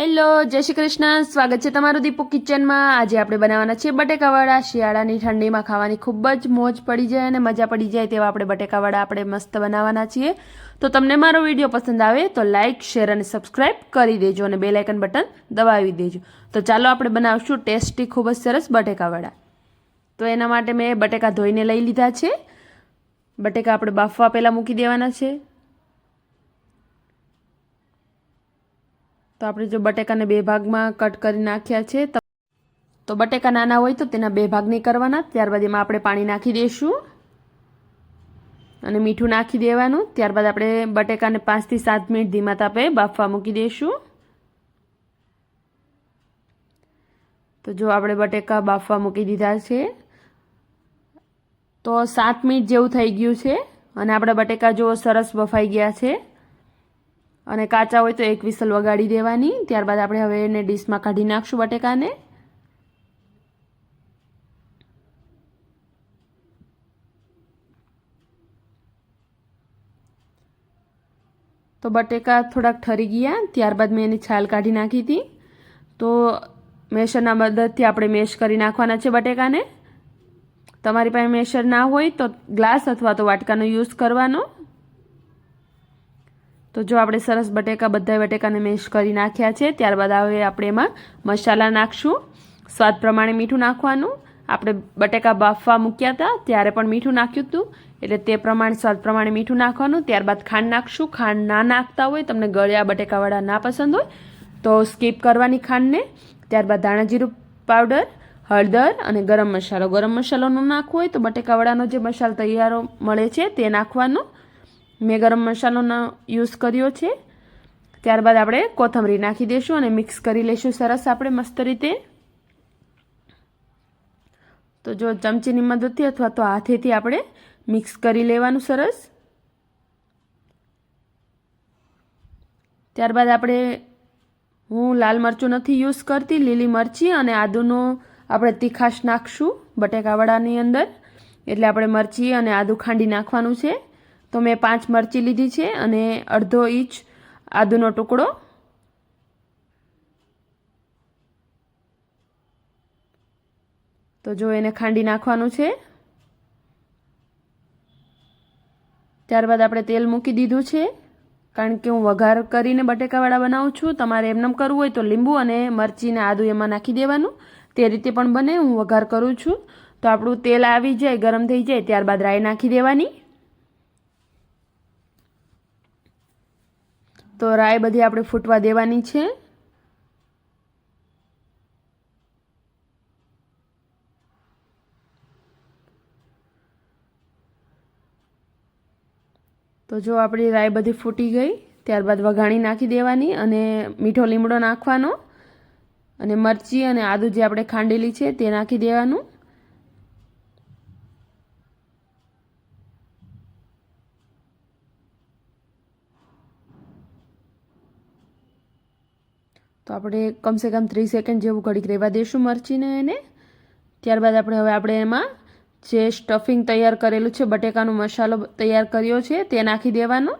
Hello, જય શ્રી કૃષ્ણ. સ્વાગત છે તમારું દીપુ કિચનમાં. આજે આપણે બનાવવાના છે બટેકાવાળા. શિયાળાની ઠંડીમાં ખાવાની ખૂબ જ મોજ પડી જાય અને મજા પડી જાય તેવા આપણે બટેકાવાળા આપણે મસ્ત બનાવવાના છીએ. તો તમને મારો વીડિયો પસંદ આવે તો લાઇક શેર અને સબસ્ક્રાઇબ કરી દેજો અને બેલ આઇકન બટન દબાવી દેજો. તો ચાલો આપણે બનાવશું ટેસ્ટી, ખૂબ જ સરસ બટેકાવાળા. તો એના માટે મેં બટેકા ધોઈને લઈ લીધા છે. બટેકા આપણે બાફવા પહેલાં મૂકી દેવાના છે. તો આપણે જો બટેકાને બે ભાગમાં કટ કરી નાખ્યા છે, તો- બટેકા નાના હોય તો તેના બે ભાગ નહીં કરવાના. ત્યારબાદ એમાં આપણે પાણી નાખી દઈશું અને મીઠું નાખી દેવાનું. ત્યારબાદ આપણે બટેકાને પાંચથી સાત મિનિટ ધીમા તાપે બાફવા મૂકી દઈશું. તો જો આપણે બટેકા બાફવા મૂકી દીધા છે, તો સાત મિનિટ જેવું થઈ ગયું છે અને આપણા બટેકા જો સરસ બફાઈ ગયા છે. અને કાચા હોય તો એક વિસલ વગાડી દેવાની. ત્યારબાદ આપણે હવે એને ડીશમાં કાઢી નાખશું બટેકાને. તો બટેકા થોડાક ઠરી ગયા. ત્યારબાદ મેં એની છાલ કાઢી નાખી હતી. તો મેશરના મદદથી આપણે મેશ કરી નાખવાના છે બટેકાને. તમારી પાસે મેશર ના હોય તો ગ્લાસ અથવા તો વાટકાનો યુઝ કરવાનો. તો જો આપણે સરસ બટેકા બધા બટેકાને મેશ કરી નાખ્યા છે, ત્યારબાદ હવે આપણે એમાં મસાલા નાખશું. સ્વાદ પ્રમાણે મીઠું નાખવાનું. આપણે બટેકા બાફવા મૂક્યા હતા, ત્યારે પણ મીઠું નાખ્યું હતું. એટલે તે પ્રમાણે, સ્વાદ પ્રમાણે મીઠું નાખવાનું. ત્યારબાદ ખાંડ નાખશું. ખાંડ ના નાખતા હોય, તમને ગળ્યા બટેકાવાળા ના પસંદ હોય, તો સ્કીપ કરવાની ખાંડને. ત્યારબાદ ધાણા જીરું પાવડર, હળદર અને ગરમ મસાલો. ગરમ મસાલો નાખવો હોય, તો બટેકાવાળાનો જે મસાલો તૈયારો મળે છે, તે નાખવાનો. મેં ગરમ મસાલોનો યુઝ કર્યો છે. ત્યારબાદ આપણે કોથમરી નાખી દઈશું અને મિક્સ કરી લઈશું સરસ આપણે મસ્ત રીતે. તો જો ચમચીની મદદથી અથવા તો હાથેથી આપણે મિક્સ કરી લેવાનું સરસ. ત્યારબાદ આપણે હું લાલ મરચું નથી યુઝ કરતી, લીલી મરચી અને આદુનો આપણે તીખાશ નાખશું બટેકાવાળાની અંદર. એટલે આપણે મરચી અને આદુ ખાંડી નાખવાનું છે. તો મેં પાંચ મરચી લીધી છે અને અડધો ઇંચ આદુનો ટુકડો. તો જો એને ખાંડી નાખવાનું છે. ત્યારબાદ આપણે તેલ મૂકી દીધું છે. કારણ કે હું વઘાર કરીને બટેકાવાળા બનાવું છું, તમારે એમનેમ કરવું હોય તો લીંબુ અને મરચીને આદુ એમાં નાખી દેવાનું. તે રીતે પણ બને, હું વઘાર કરું છું. તો આપણું તેલ આવી જાય, ગરમ થઈ જાય, ત્યારબાદ રાઈ નાખી દેવાની. તો રાય બધી આપણે ફૂટવા દેવાની છે. તો જો આપણી રાય બધી ફૂટી ગઈ, ત્યારબાદ વઘાણી નાખી દેવાની અને મીઠો લીમડો નાખવાનો. અને મરચી અને આદુ જે આપણે ખાંડેલી છે તે નાખી દેવાનું. તો આપણે કમસે કમ ત્રીસ સેકન્ડ જેવું ઘડીક રહેવા દઈશું મરચીને એને. ત્યારબાદ આપણે હવે આપણે એમાં જે સ્ટફિંગ તૈયાર કરેલું છે, બટેકાનો મસાલો તૈયાર કર્યો છે, તે નાખી દેવાનો.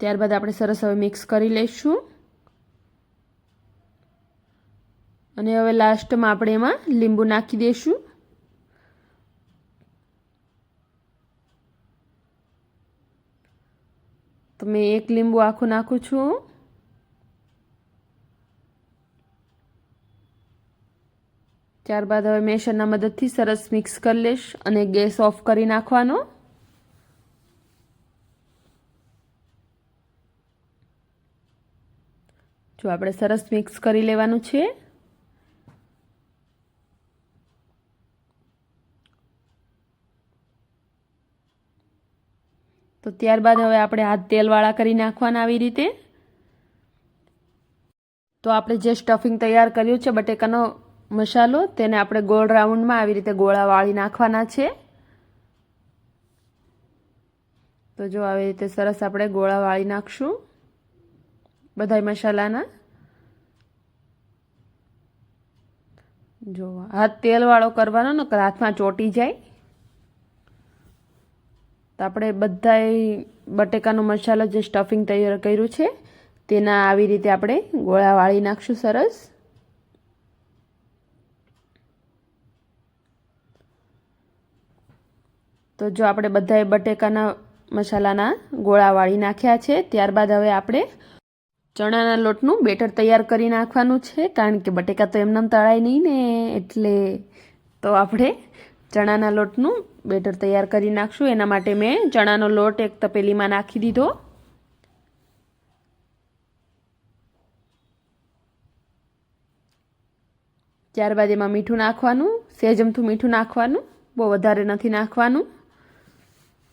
ત્યારબાદ આપણે સરસ હવે મિક્સ કરી લઈશું. અને હવે લાસ્ટમાં આપણે એમાં લીંબુ નાખી દઈશું તો મેં એક લીંબુ આખું નાખું છું. ત્યારબાદ હવે મેશરના મદદથી સરસ મિક્સ કરી લઈશ અને ગેસ ઓફ કરી નાખવાનો. જો આપણે સરસ મિક્સ કરી લેવાનું છે. ત્યારબાદ હવે આપણે હાથ તેલવાળા કરી નાખવાના આવી રીતે. તો આપણે જે સ્ટફિંગ તૈયાર કર્યું છે બટેકાનો મસાલો, તેને આપણે ગોળ રાઉન્ડમાં આવી રીતે ગોળા વાળી નાખવાના છે. તો જો આવી રીતે સરસ આપણે ગોળા વાળી નાખશું બધા મસાલાના. જો હાથ તેલવાળો કરવાનો ને હાથમાં ચોટી જાય. તો આપણે બધાએ બટેકાનો મસાલો જે સ્ટફિંગ તૈયાર કર્યું છે, તેના આવી રીતે આપણે ગોળા વાળી નાખશું સરસ. તો જો આપણે બધાએ બટેકાના મસાલાના ગોળા વાળી નાખ્યા છે, ત્યારબાદ હવે આપણે ચણાના લોટનું બેટર તૈયાર કરી નાખવાનું છે, કારણ કે બટેકા તો એમને તળાય નહીં ને, એટલે તો આપણે ચણાના લોટનું બેટર તૈયાર કરી નાખશું. એના માટે મેં ચણાનો લોટ એક તપેલીમાં નાખી દીધો. ત્યારબાદ એમાં મીઠું નાખવાનું, સેજમથું મીઠું નાખવાનું, બહુ વધારે નથી નાખવાનું.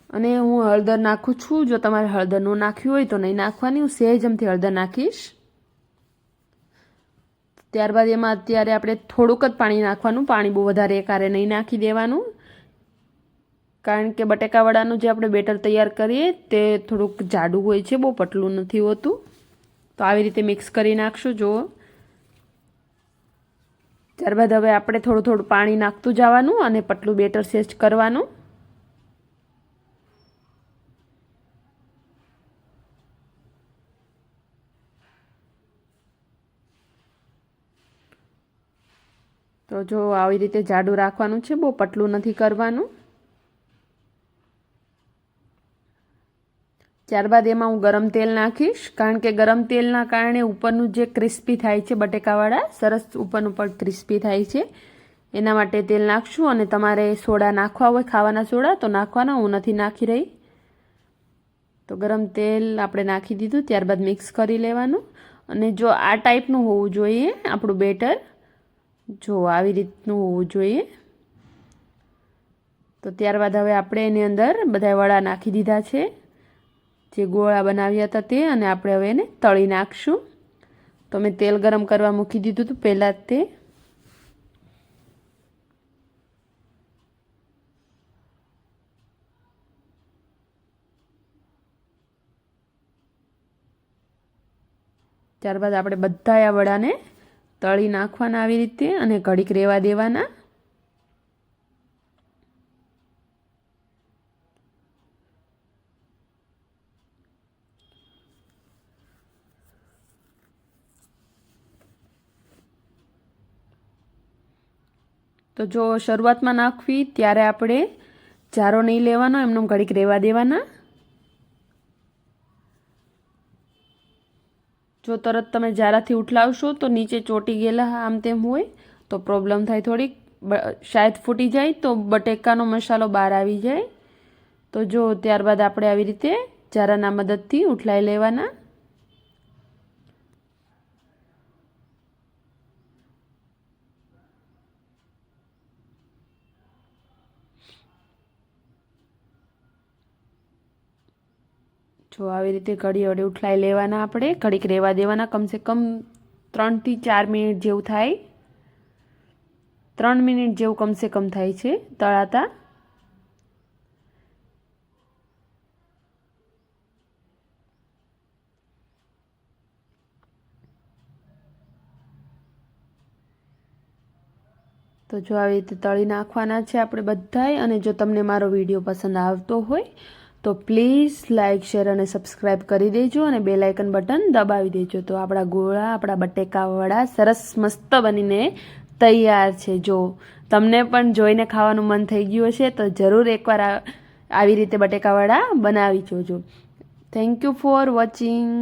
અને હું હળદર નાખું છું. જો તમારે હળદર ન નાખ્યું હોય તો નહીં નાખવાની. હું સેજમથી હળદર નાખીશ. ત્યારબાદ એમાં અત્યારે આપણે થોડુંક જ પાણી નાખવાનું. પાણી બહુ વધારે એકારે નહીં નાખી દેવાનું. કારણ કે બટેકાવડાનું જે આપણે બેટર તૈયાર કરીએ તે થોડુંક જાડું હોય છે, બહુ પતલું નથી હોતું. તો આવી રીતે મિક્સ કરી નાખશું, જુઓ. ત્યારબાદ હવે આપણે થોડું થોડું પાણી નાખતું જવાનું અને પતલું બેટર સેસ્ટ કરવાનું. તો જો આવી રીતે જાડું રાખવાનું છે, બહુ પતલું નથી કરવાનું. ત્યારબાદ એમાં હું ગરમ તેલ નાખીશ, કારણ કે ગરમ તેલના કારણે ઉપરનું જે ક્રિસ્પી થાય છે, બટેકાવાળા, સરસ ઉપરનું પણ ક્રિસ્પી થાય છે. એના માટે તેલ નાખશું અને તમારે સોડા નાખવા હોય, ખાવાના સોડા, તો નાખવાના, હું નથી નાખી રહી. તો ગરમ તેલ આપણે નાખી દીધું, ત્યારબાદ મિક્સ કરી લેવાનું. અને જો આ ટાઈપનું હોવું જોઈએ, આપણું બેટર. જો આવી રીતનું હોવું જોઈએ. તો ત્યારબાદ હવે આપણે એની અંદર બધા વડા નાખી દીધા છે. જે ગોળા બનાવ્યા હતા તે અને આપણે હવે એને તળી નાખશું. તો મેં તેલ ગરમ કરવા મૂકી દીધું હતું પહેલાં તે. ત્યારબાદ આપણે બધા આ વડાને તળી નાખવાના આવી રીતે અને ઘડીક રહેવા દેવાના. તો જો શરૂઆતમાં નાખવી, ત્યારે આપણે જારો નહીં લેવાનો, એમનો ઘડીક રહેવા દેવાના. જો તરત તમે ઝારાથી ઉઠલાવશો તો નીચે ચોટી ગયેલા આમ તેમ હોય, તો પ્રોબ્લેમ થાય થોડીક. શાયદ ફૂટી જાય તો બટેકાનો મસાલો બહાર આવી જાય. તો જો ત્યારબાદ આપણે આવી રીતે જારાના મદદથી ઉઠલાઈ લેવાના. જો આવી રીતે ઘડી વડે ઉઠલાઈ લેવાના આપણે. ઘડીક રહેવા દેવાના કમસે કમ ત્રણથી ચાર મિનિટ જેવું થાય. ત્રણ મિનિટ જેવું કમસે કમ થાય છે તળાતા. તો જો આવી રીતે તળી નાખવાના છે આપણે બધાય અને જો તમને મારો વીડિયો પસંદ આવતો હોય તો પ્લીઝ લાઇક શેર અને સબસ્ક્રાઈબ કરી દેજો અને બે લાઇકન બટન દબાવી દેજો. તો આપણા ગોળા, આપણા બટેકાવાળા સરસ મસ્ત બનીને તૈયાર છે. જો તમને પણ જોઈને ખાવાનું મન થઈ ગયું હશે તો જરૂર એકવાર આવી રીતે બટેકાવાળા બનાવી જોજો. Thank you for watching